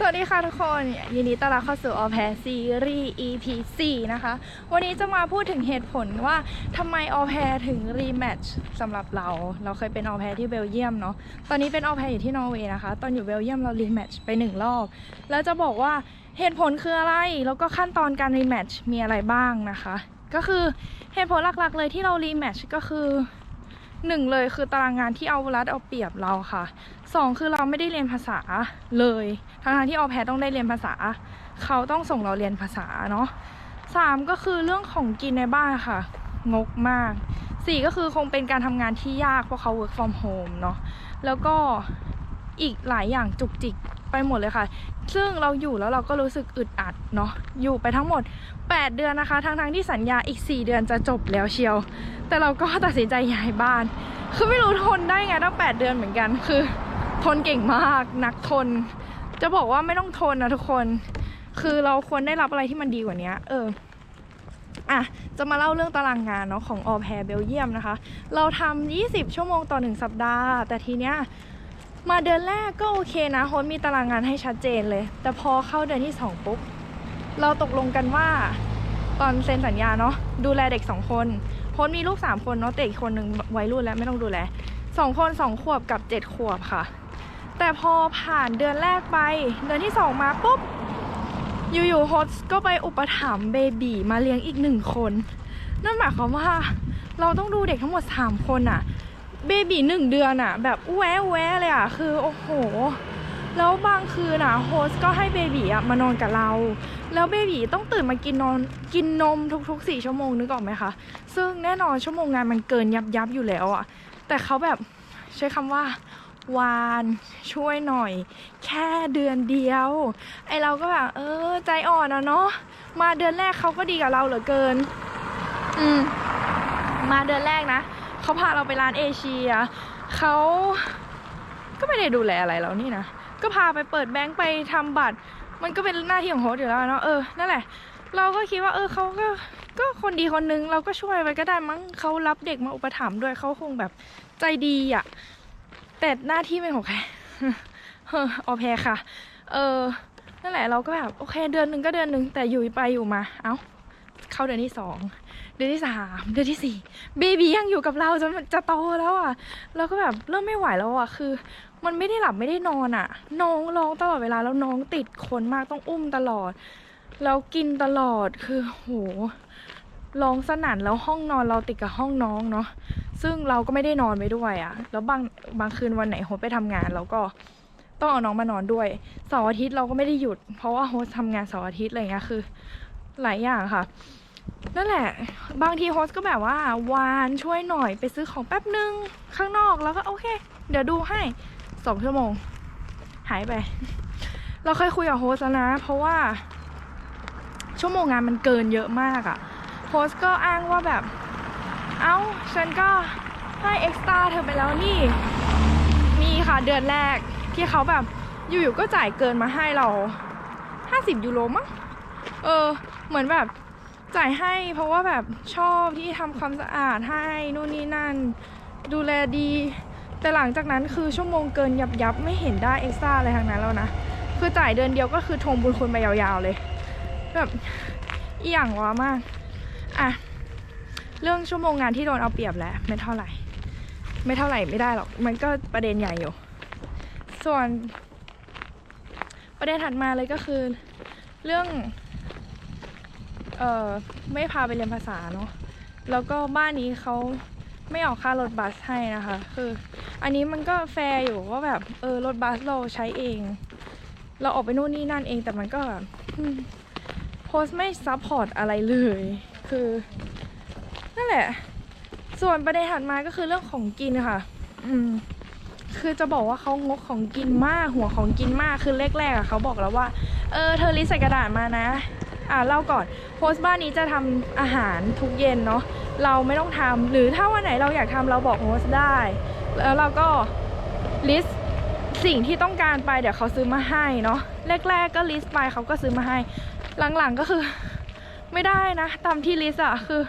สวัสดีค่ะทุกคนยินดีต้อนรับเข้าสู่ All Pair Series EP 4นะคะ วันนี้จะมาพูดถึงเหตุผลว่าทำไม All Pair ถึง Rematch สำหรับเรา เราเคยเป็น All Pair ที่เบลเยียมเนาะตอนนี้เป็น All Pair อยู่ที่นอร์เวย์นะคะ ตอนอยู่เบลเยียมเรา Rematch ไปหนึ่งรอบ แล้วจะบอกว่าเหตุผลคืออะไร แล้วก็ขั้นตอนการ Rematch มีอะไรบ้างนะคะ ก็คือเหตุผลหลักๆเลยที่เรา Rematch ก็คือ หนึ่งเลยคือตารางงานที่เอารัดเอาเปรียบเราค่ะสองคือเราไม่ได้เรียนภาษาเลยทั้งที่เออแพทต้องได้เรียนภาษา เขาต้องส่งเราเรียนภาษาเนาะสามก็คือเรื่องของกินในบ้านค่ะงกมากสี่ก็คือคงเป็นการทำงานที่ยากเพราะเขา work from home เนาะแล้วก็อีกหลายอย่างจุกจิก ไปหมดเลยค่ะ ซึ่งเราอยู่แล้วเราก็รู้สึกอึดอัดเนาะอยู่ไปทั้งหมด 8 เดือนนะคะทั้งๆที่สัญญาอีก 4 เดือนจะจบแล้วเชียว แต่เราก็ตัดสินใจย้ายบ้าน คือไม่รู้ทนได้ไงตั้ง8เดือนเหมือนกันคือ ทนเก่งมากนักทน จะบอกว่าไม่ต้องทนนะทุกคน คือเราควรได้รับอะไรที่มันดีกว่านี้เอออะ จะมาเล่าเรื่องตารางงานเนาะของออแพรเบลเยียมนะคะ เราทำ20 ชั่วโมงต่อหนึ่งสัปดาห์ แต่ทีเนี้ย มาเดือนแรกก็โอเคนะโฮสต์มีตารางงานให้ชัดเจนเลย แต่พอเข้าเดือนที่สองปุ๊บ เราตกลงกันว่า ตอนเซ็นสัญญาเนาะดูแลเด็กสองคนโฮสต์มีลูกสามคนเนาะแต่อีกคนหนึ่งวัยรุ่นแล้วไม่ต้องดูแลสองคนสองขวบกับเจ็ดขวบค่ะ แต่พอผ่านเดือนแรกไป เดือนที่สองมาปุ๊บ อยู่ๆโฮสต์ก็ไปอุปถัมภ์เบบีมาเลี้ยงอีกหนึ่งคน นั่นหมายความว่าเราต้องดูเด็กทั้งหมดสามคนอะ เบบีหนึ่งเดือนอะแบบอู้แวะอู้แวะเลยอะคือโอ้โห แล้วบางคืนอะโฮสก็ให้เบบีอะมานอนกับเรา แล้วเบบีต้องตื่นมากินนอนกินนมทุกๆสี่ชั่วโมงนึกออกไหมคะ ซึ่งแน่นอนชั่วโมงงานมันเกินยับยับอยู่แล้วอะแต่เขาแบบใช้คำว่าวานช่วยหน่อย แค่เดือนเดียว ไอเราก็แบบเออ ใจอ่อนอะเนาะมาเดือนแรกเขาก็ดีกับเราเหลือเกิน อืม มาเดือนแรกนะ เขาพาเราไปร้านเอเชียเขาก็ไม่ได้ดูแลอะไรเรานี่นะ ก็พาไปเปิดแบงค์ไปทำบัตร มันก็เป็นหน้าที่ของโฮสต์อยู่แล้วเนาะเออนั่นแหละ เราก็คิดว่าเออเขาก็ก็คนดีคนนึงเราก็ช่วยไปก็ได้มั้งเขารับเด็กมาอุปถัมภ์ด้วยเขาคงแบบใจดีอะ่ะแต่หน้าที่เป็นของใครเออออแพรค่ะ เออนั่นแหละเราก็แบบโอเคเดือนหนึ่งก็เดือนหนึ่งแต่อยู่ไปอยู่มา เอ้า เข้าเดือนที่สองเดือนที่สามเดือนที่สี่เบบียังอยู่กับเราจนจะโตแล้วอะเราก็แบบเริ่มไม่ไหวแล้วอะคือ มันไม่ได้หลับไม่ได้นอนอะ น้องร้องตลอดเวลาแล้วน้องติดคนมากต้องอุ้มตลอด แล้วกินตลอดคือโหร้องสนั่นแล้วห้องนอนเราติดกับห้องน้องเนาะซึ่งเราก็ไม่ได้นอนไปด้วยอะ่ะ แล้วบางบางคืนวันไหนโฮสไปทำงานเราก็ต้องเอาน้องมานอนด้วยเสาร์อาทิตย์เราก็ไม่ได้หยุด เพราะว่าโฮสทำงานเสาร์อาทิตย์อะไรเงี้ยคือ หลายอย่างค่ะ นั่นแหละ บางทีโฮสก็แบบว่าวานช่วยหน่อยไปซื้อของแป๊บนึงข้างนอกแล้วก็โอเค เดี๋ยวดูให้สองชั่วโมง หายไป เราเคยคุยกับโฮสแล้วนะ เพราะว่า ชั่วโมงงานมันเกินเยอะมากอะโฮสก็อ้างว่าแบบ เอ้า ฉันก็ให้เอ็กซ์ต้าเธอไปแล้วนี่มีค่ะเดือนแรกที่เขาแบบอยู่ๆก็จ่ายเกินมาให้เรา 50 ยูโรมั้งเออ เหมือนแบบจ่ายให้เพราะว่าแบบชอบที่ทำความสะอาดให้นู่นนี่นั่น ดูแลดี แต่หลังจากนั้นคือชั่วโมงเกินยับยับไม่เห็นได้เอ็กซ์ตร้าอะไรทางนั้นแล้วนะ คือจ่ายเดือนเดียวก็คือทวงบุญคุณไปยาวๆเลย แบบอีหยังวะมากอะเรื่องชั่วโมงงานที่โดนเอาเปรียบแหละไม่เท่าไหร่ ไม่เท่าไหร่ไม่ได้หรอก มันก็ประเด็นใหญ่อยู่ ส่วนประเด็นถัดมาเลยก็คือ เรื่อง เอ่อไม่พาไปเรียนภาษาเนาะแล้วก็บ้านนี้เขาไม่ออกค่ารถบัสให้นะคะ คือ อันนี้มันก็แฟร์อยู่ว่าแบบเออรถบัสเราใช้เอง เราออกไปนู่นนี่นั่นเองแต่มันก็แบบโพสไม่ซัพพอร์ตอะไรเลย คือนั่นแหละ ส่วนประเด็นถัดมาก็คือเรื่องของกินค่ะ อืม คือจะบอกว่าเขางกของกินมากหัวของกินมากคือแรกๆอะเขาบอกแล้วว่า เออเธอลิสใส่กระดาษมานะ อ่าเล่าก่อน โพสต์บ้านนี้จะทำอาหารทุกเย็นเนาะเราไม่ต้องทำหรือถ้าวันไหนเราอยากทำเราบอกโฮสต์ได้ แล้วเราก็ลิสต์สิ่งที่ต้องการไปเดี๋ยวเขาซื้อมาให้เนาะแรก ๆ ก็ลิสต์ไปเขาก็ซื้อมาให้ หลังๆก็คือ ไม่ได้นะตามที่ลิสต์อะคือ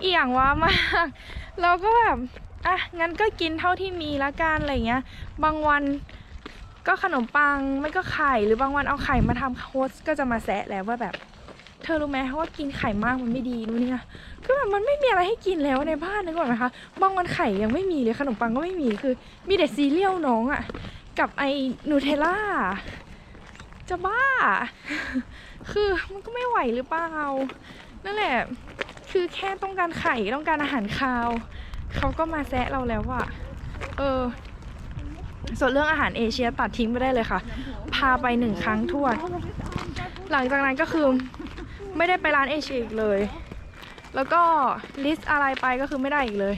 เอี่ยงว้ามากเราก็แบบอะงั้นก็กินเท่าที่มีละกันอะไรเงี้ย บางวัน ก็ขนมปังไม่ก็ไข่หรือบางวันเอาไข่มาทำโฮสก็จะมาแซะแล้วว่าแบบ เธอรู้ไหมว่ากินไข่มากมันไม่ดีนู่นนี่นะคือแบบมันไม่มีอะไรให้กินแล้วในบ้านนึกออกไหมคะบางวันไข่ยังไม่มีเลยขนมปังก็ไม่มีคือ มีแต่ซีเรียลน้องอะ่ะ กับไอ้นูเทลล่าจะบ้า คือมันก็ไม่ไหวหรือเปล่านั่นแหละ คือแค่ต้องการไข่ต้องการอาหารคาว เขาก็มาแซะเราแล้วว่าเออ ส่วนเรื่องอาหารเอเชียตัดทิ้งไปได้เลยค่ะ พาไปหนึ่งครั้งทั่ว หลังจากนั้นก็คือไม่ได้ไปร้านเอเชียอีกเลย แล้วก็ลิสต์อะไรไปก็คือไม่ได้อีกเลย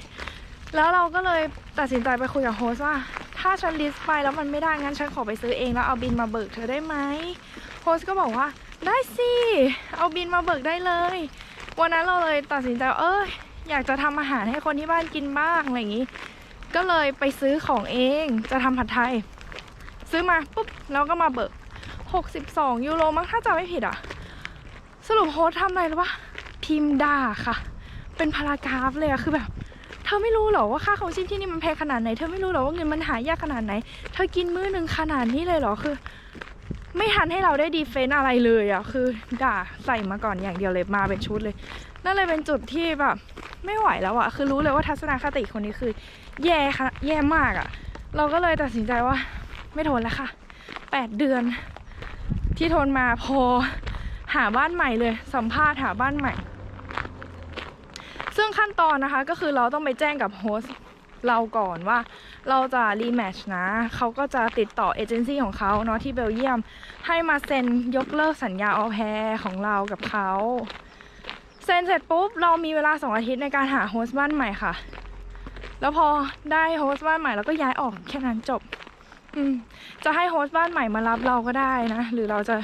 แล้วเราก็เลยตัดสินใจไปคุยกับโฮสว่า ถ้าฉันลิสต์ไปแล้วมันไม่ได้งั้นฉันขอไปซื้อเองแล้วเอาบินมาเบิกเธอได้ไหมโฮสก็บอกว่าได้สิเอาบินมาเบิกได้เลย วันนั้นเราเลยตัดสินใจว่าเอออยากจะทำอาหารให้คนที่บ้านกินบ้างอะไรอย่างนี้ ก็เลยไปซื้อของเองจะทำผัดไทย ซื้อมาปุ๊บแล้วก็มาเบิก 62 ยูโรมั้งถ้าจำไม่ผิดอะ สรุปโฮสทำอะไรหรือปะพิมพ์ด่าค่ะ เป็นพารากราฟเลยอะคือแบบ เธอไม่รู้หรอว่าค่าของชีพที่นี่มันแพงขนาดไหน เธอไม่รู้หรอว่าเงินมันหายากขนาดไหน เธอกินมื้อหนึ่งขนาดนี้เลยเหรอคือ ไม่ทันให้เราได้ดีเฟนอะไรเลยอะคือ ด่าใส่มาก่อนอย่างเดียวเลยมาเป็นชุดเลย นั่นเลยเป็นจุดที่แบบไม่ไหวแล้วอะคือรู้เลยว่าทัศนคติคนนี้คือ แย่ค่ะ แย่มากอะเราก็เลยตัดสินใจว่าไม่ทนแล้วค่ะแปดเดือน ที่ทนมาพอหาบ้านใหม่เลย สัมภาษณ์หาบ้านใหม่ ซึ่งขั้นตอนนะคะก็คือเราต้องไปแจ้งกับโฮสเราก่อนว่าเราจะรีแมทช์นะ เขาก็จะติดต่อเอเจนซี่ของเขาเนาะที่เบลเยียม ให้มาเซ็นยกเลิกสัญญาออแพรของเรากับเขา ซ็นเสร็จปุ๊บ เรามีเวลาสองอาทิตย์ในการหาโฮสต์บ้านใหม่ค่ะ แล้วพอได้โฮสต์บ้านใหม่เราก็ย้ายออกแค่นั้นจบ อืม จะให้โฮสต์บ้านใหม่มารับเราก็ได้นะ หรือเราจะ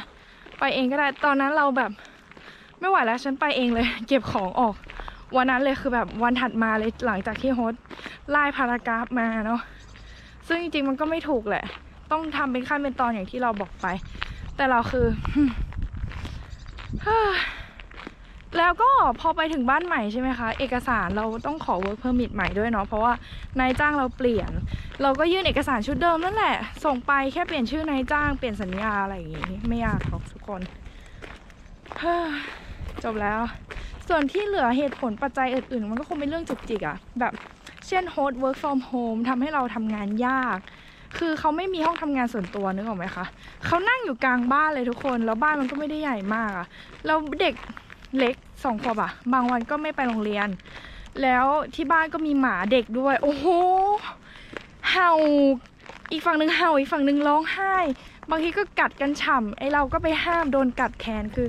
ไปเองก็ได้ ตอนนั้นเราแบบ ไม่ไหวแล้วฉันไปเองเลย เก็บของออก วันนั้นเลยคือแบบวันถัดมาเลยหลังจากที่โฮสต์ไล่พารากราฟมาเนาะ ซึ่งจริงๆมันก็ไม่ถูกแหละ ต้องทำเป็นขั้นเป็นตอนอย่างที่เราบอกไป แต่เราคือ แล้วก็พอไปถึงบ้านใหม่ใช่ไหมคะ เอกสารเราต้องขอ work permit ใหม่ด้วยเนาะเพราะว่านายจ้างเราเปลี่ยน เราก็ยื่นเอกสารชุดเดิมนั่นแหละ ส่งไปแค่เปลี่ยนชื่อนายจ้างเปลี่ยนสัญญาอะไรอย่างงี้ไม่ยากหรอกทุกคนจบแล้ว ส่วนที่เหลือเหตุผลปัจจัยอื่นๆ มันก็คงเป็นเรื่องจุกจิกอะแบบเช่น host work from home ทำให้เราทำงานยาก คือเขาไม่มีห้องทำงานส่วนตัวนึกออกไหมคะเขานั่งอยู่กลางบ้านเลยทุกคน แล้วบ้านมันก็ไม่ได้ใหญ่มากอะแล้วเด็ก เล็กสองขวบอะบางวันก็ไม่ไปโรงเรียน แล้วที่บ้านก็มีหมาเด็กด้วย โอ้โหเห่าอีกฝั่งหนึ่งเห่าอีกฝั่งหนึ่งร้องไห้ บางทีก็กัดกันฉ่ำไอเราก็ไปห้ามโดนกัดแทนคือ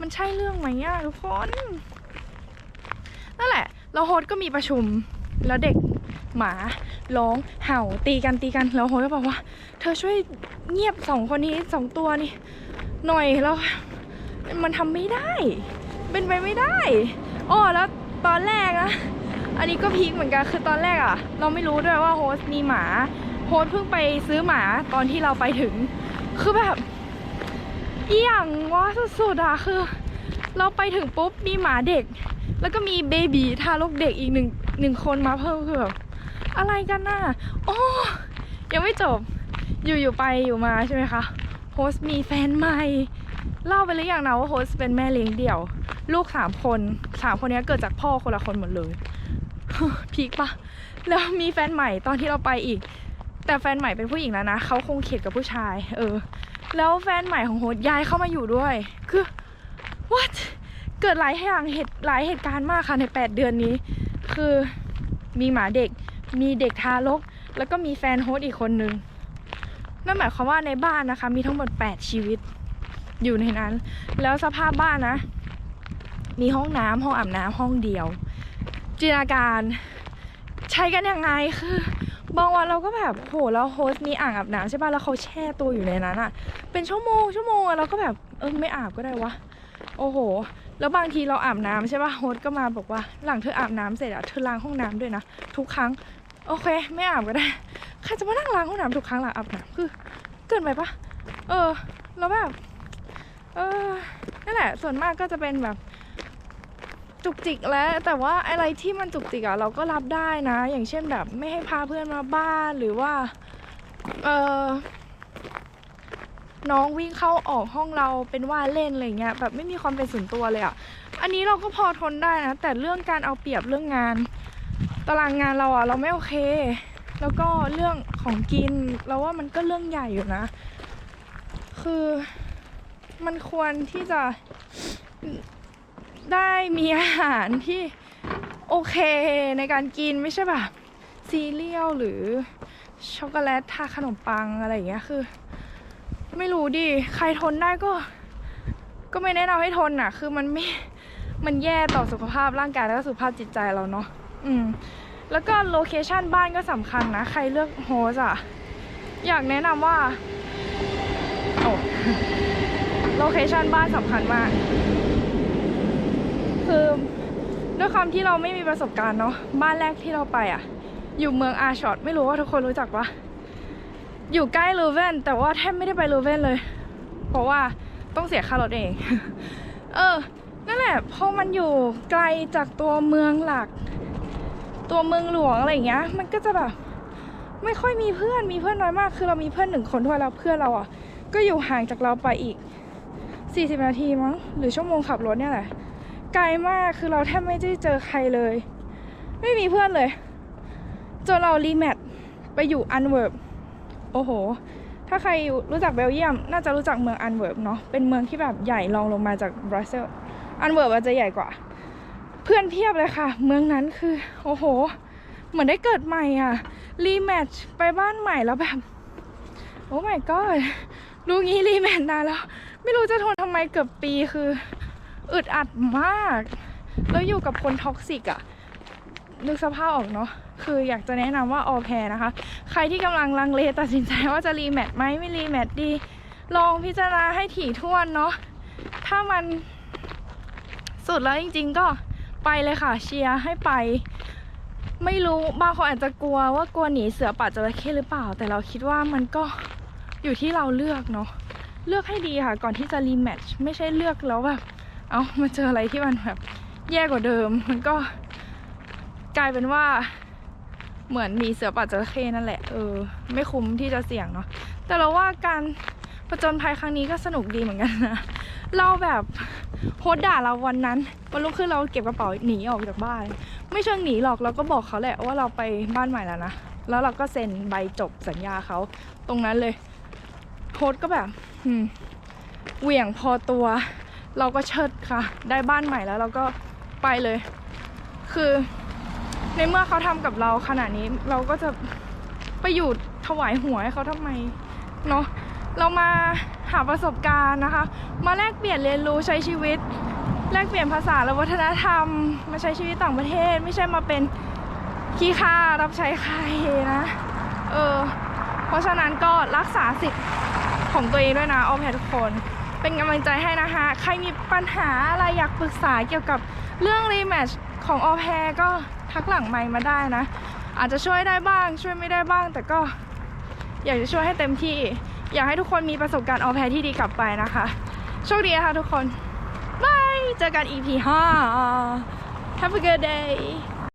มันใช่เรื่องไหมอะทุกคนนั่นแหละแล้วโฮสก็มีประชุมแล้วเด็กหมาร้องเห่าตีกันตีกันแล้วโฮสก็บอกว่า เธอช่วยเงียบสองคนนี้สองตัวนี่หน่อยแล้วมันทำไม่ได้ เป็นไปไม่ได้อ้อแล้วตอนแรกนะอันนี้ก็พีคเหมือนกันคือตอนแรกอะเราไม่รู้ด้วยว่าโฮสมีหมาโฮสเพิ่งไปซื้อหมาตอนที่เราไปถึง คือแบบเอี่ยงวะสุดๆอะคือ เราไปถึงปุ๊บมีหมาเด็ก แล้วก็มีเบบีทารกเด็กอีกหนึ่งหนึ่งคนมาเพิ่มคือแบบอะไรกันน่ะโอ้ยังไม่จบอยู่อยู่ไปอยู่มาใช่ไหมคะโฮสมีแฟนใหม่ เล่าไปหรือยังนะว่าโฮสเป็นแม่เลี้ยงเดี่ยว ลูกสามคนสามคนนี้เกิดจากพ่อคนละคนหมดเลยพีคปะแล้วมีแฟนใหม่ตอนที่เราไปอีก แต่แฟนใหม่เป็นผู้หญิงแล้วนะเขาคงเข็ดกับผู้ชาย เออ แล้วแฟนใหม่ของโฮสย้ายเข้ามาอยู่ด้วย คือ what เกิดหลายอย่างเหตุหลายเหตุการณ์มากค่ะใน 8 เดือนนี้ คือมีหมาเด็ก มีเด็กทารก แล้วก็มีแฟนโฮสอีกคนนึงนั่นหมายความว่าในบ้านนะคะ มีทั้งหมด 8 ชีวิตอยู่ในนั้น แล้วสภาพบ้านนะ มีห้องน้ำห้องอาบน้ำห้องเดียว จินตนาการใช้กันยังไงคือบางวันเราก็แบบโหแล้วโฮสต์มีอ่างอาบน้ำใช่ป่ะแล้วเขาแช่ตัวอยู่ในนั้นอะเป็นชั่วโมงชั่วโมงอะเราก็แบบเออไม่อาบก็ได้วะโอ้โห แล้วบางทีเราอาบน้ำใช่ป่ะโฮสต์ก็มาบอกว่า หลังเธออาบน้ำเสร็จอะเธอล้างห้องน้ำด้วยนะทุกครั้งโอเค ไม่อาบก็ได้ใครจะมานั่งล้างห้องน้ำทุกครั้งหลังอาบน้ำคือ เกินไปปะเออแล้วแบบเออนั่นแหละส่วนมากก็จะเป็นแบบ จุกจิกแล้วแต่ว่าอะไรที่มันจุกจิกอะเราก็รับได้นะ อย่างเช่นแบบไม่ให้พาเพื่อนมาบ้านหรือว่าเออน้องวิ่งเข้าออกห้องเราเป็นว่าเล่นอะไรเงี้ยแบบไม่มีความเป็นส่วนตัวเลยอะอันนี้เราก็พอทนได้นะ แต่เรื่องการเอาเปรียบเรื่องงาน ตารางงานเราอะเราไม่โอเค แล้วก็เรื่องของกินเราว่ามันก็เรื่องใหญ่อยู่นะ คือมันควรที่จะ ได้มีอาหารที่โอเคในการกินไม่ใช่แบบซีเรียลหรือช็อกโกแลตทาขนมปังอะไรอย่างเงี้ยคือ ไม่รู้ดิ ใครทนได้ก็ ก็ไม่แนะนำให้ทนอะ คือมันไม่มันแย่ต่อสุขภาพร่างกายแล้วก็สุขภาพจิตใจเราเนาะอืมแล้วก็โลเคชันบ้านก็สำคัญนะ ใครเลือกโฮสอะอยากแนะนำว่าโอ้โลเคชันบ้านสำคัญมาก คือด้วยความที่เราไม่มีประสบการณ์เนาะบ้านแรกที่เราไปอะ อยู่เมืองอาชอตไม่รู้ว่าทุกคนรู้จักปะอยู่ใกล้ลูเวนแต่ว่าแทบไม่ได้ไปลูเวนเลย เพราะว่าต้องเสียค่ารถเอง เออ นั่นแหละพอมันอยู่ไกลจากตัวเมืองหลัก ตัวเมืองหลวงอะไรอย่างเงี้ย มันก็จะแบบไม่ค่อยมีเพื่อนมีเพื่อนน้อยมาก คือเรามีเพื่อนหนึ่งคนด้วยแล้วเพื่อนเราอะ ก็อยู่ห่างจากเราไปอีก 40 นาทีมั้งหรือชั่วโมงขับรถเนี่ยแหละ ไกลมากคือเราแทบไม่ได้เจอใครเลย ไม่มีเพื่อนเลยจนเรารีแมทไปอยู่อันเวิร์บโอ้โห ถ้าใครรู้จักเบลเยียม น่าจะรู้จักเมืองอันเวิร์บเนาะเป็นเมืองที่แบบใหญ่รองลงมาจากบรัสเซลส์อันเวิร์บอาจจะใหญ่กว่า เพื่อนเพียบเลยค่ะ เมืองนั้นคือ โอ้โห เหมือนได้เกิดใหม่อะรีแมทไปบ้านใหม่แล้วแบบโอ้ my god รู้งี้รีแมทนานแล้ว ไม่รู้จะทนทำไมเกือบปีคือ อึดอัดมาก แล้วอยู่กับคนท็อกซิกอะนึกสภาพออกเนาะ คืออยากจะแนะนำว่าออแพรนะคะ ใครที่กำลังลังเลตัดสินใจว่าจะรีแมทไหมไม่รีแมทดี ลองพิจารณาให้ถี่ถ้วนเนาะ ถ้ามันสุดแล้วจริง ๆ ก็ไปเลยค่ะเชียร์ให้ไป ไม่รู้บางคนอาจจะกลัวว่ากลัวหนีเสือป่าจระเข้หรือเปล่า แต่เราคิดว่ามันก็อยู่ที่เราเลือกเนาะ เลือกให้ดีค่ะ ก่อนที่จะรีแมทช์ไม่ใช่เลือกแล้วแบบ เอามาเจออะไรที่มันแบบแย่กว่าเดิม มันก็กลายเป็นว่าเหมือนมีเสือป่าจระเข้นั่นแหละ เออ ไม่คุ้มที่จะเสี่ยงเนาะ แต่เราว่าการผจญภัยครั้งนี้ก็สนุกดีเหมือนกันนะ เราแบบโพสด่าเราวันนั้นวันรุ่งขึ้นเราเก็บกระเป๋าหนีออกจากบ้าน ไม่เชิงหนีหรอกเราก็บอกเขาแหละว่าเราไปบ้านใหม่แล้วนะ แล้วเราก็เซ็นใบจบสัญญาเขาตรงนั้นเลยโพสก็แบบเหวี่ยงพอตัว เราก็เชิดค่ะ ได้บ้านใหม่แล้วเราก็ไปเลย คือในเมื่อเขาทำกับเราขนาดนี้เราก็จะไปอยู่ถวายหัวให้เขาทำไมเนาะเรามาหาประสบการณ์นะคะ มาแลกเปลี่ยนเรียนรู้ใช้ชีวิต แลกเปลี่ยนภาษาและวัฒนธรรม มาใช้ชีวิตต่างประเทศ ไม่ใช่มาเป็นขี้ข้ารับใช้ใครนะเออเพราะฉะนั้นก็รักษาสิทธิ์ของตัวเองด้วยนะเอาแพทุกคน เป็นกำลังใจให้นะคะ ใครมีปัญหาอะไรอยากปรึกษาเกี่ยวกับเรื่องรีแมทช์ของออแพรก็ทักหลังไมค์มาได้นะ อาจจะช่วยได้บ้างช่วยไม่ได้บ้าง แต่ก็อยากจะช่วยให้เต็มที่ อยากให้ทุกคนมีประสบการณ์ออแพรที่ดีกลับไปนะคะ โชคดีนะคะทุกคนบายเจอกัน EP 5 Have a good day